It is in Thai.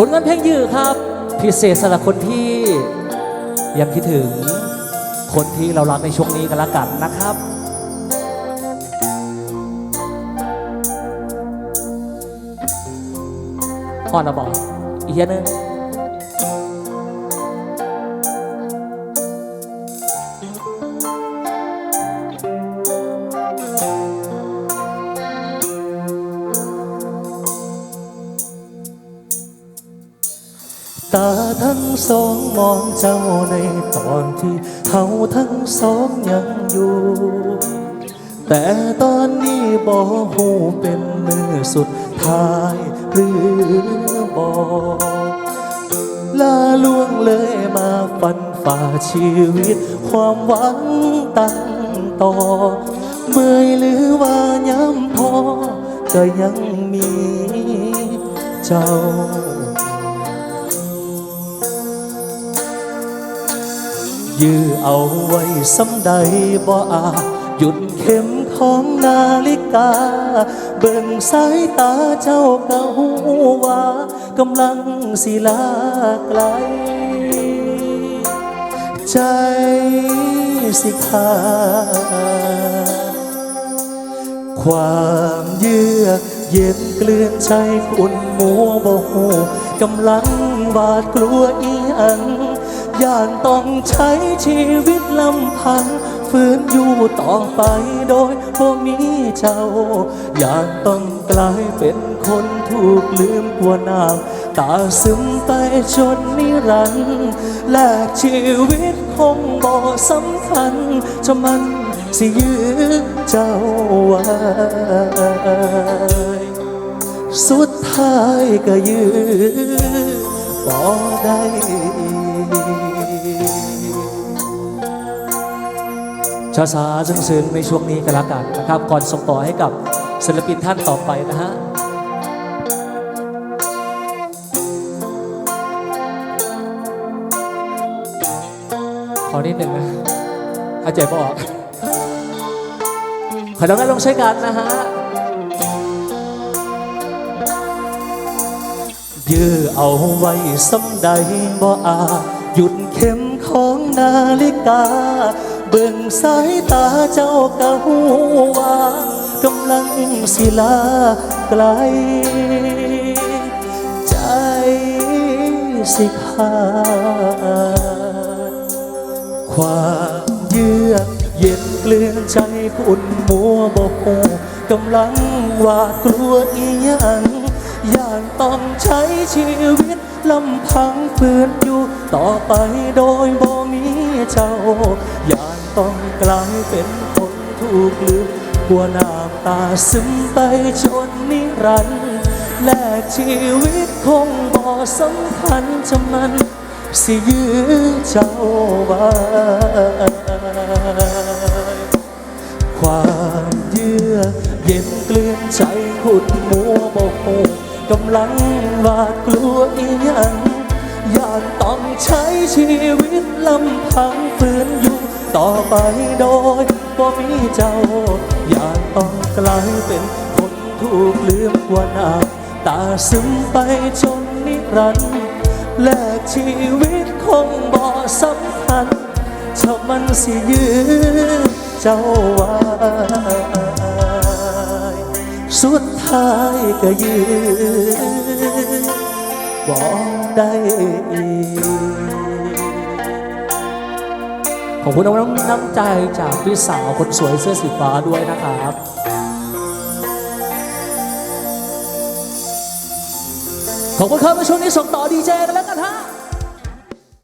ผลงานเพลงยือครับ พิเศษสำหรับคนที่ยังคิดถึงคนที่เรารักในช่วงนี้กันละกันนะครับอ่อนอะบอกอีกทีนึง ตาทั้งสองมองเจ้าในตอนที่เขาทั้งสองยังอยู่ แต่ตอนนี้บ่หูเป็นมือสุดท้ายหรือบ่ลาล่วงเลยมาฟันฝ่าชีวิต ความหวังตั้งต่อ เมื่อยหรือว่าย้ำพอก็ยังมีเจ้า ยื้อเอาไว้สำใดบ่อาหยุดเข็มของนาฬิกา เบิ่งสายตาเจ้าเก่าว่ากำลังสิลาไกล ใจสิขาดความเยือกเย็นเกลื่อนใจคุณหมัวโมโหกำลังบาดกลัวอีอัง ย่านต้องใช้ชีวิตลำพังฝืนอยู่ต่อไปโดยบ่มีเจ้า ย่านต้องกลายเป็นคนถูกลืมกว่าน้ำตาซึมไปจนนิรันดร์แลกชีวิตคงบ่สำคัญจะมันสิยื้อเจ้าไว้สุดท้ายก็ยื้อบ่ได้ ช้าชาๆซึ้งๆในช่วงนี้กันละกันนะครับ ก่อนส่งต่อให้กับศิลปินท่านต่อไปนะฮะขอนิดหนึ่งนะหายใจไม่อกขอน้องกันลงใช้กันนะฮะยื้อเอาไว้สำใดบ่อาจหยุดเข็ม ของนาฬิกา เบิ่งสายตาเจ้าเก่าว่ากำลังสิลาไกล ใจสิขาดความเยือกเย็นเกลื่อนใจคุณมัวบกหูกำลังหวาดกลัวอีหยังอย่างต้องใช้ชีวิต ลำพังฝืนอยู่ต่อไปโดยบ่มีเจ้า อย่างต้องกลายเป็นคนถูกลืมกลัวน้ำตาซึมไปจนนิรันดร์แลกชีวิตคงบ่สำคัญจะมัน สิยื้อเจ้าไว้ความเยือเย็นเกลื่อนใจขุดมัวโมโห กำลังหวาดกลัวอีหยังอยากต้องใช้ชีวิตลำพังฝืนอยู่ต่อไปโดยบ่มีเจ้า อยากต้องกลายเป็นคนถูกลืมกว่าน้ำตาซึมไปจนนิรันดร์แลกชีวิตคงบ่สำคัญชอบมันสิยื้อเจ้าไว้ สุดท้ายก็ยื้อบ่ได้อีกขอบคุณน้องน้ำใจจากพี่สาวคนสวยเสื้อสีฟ้าด้วยนะครับขอบคุณครับในช่วงนี้ส่งต่อดีเจกันแล้วกันฮะ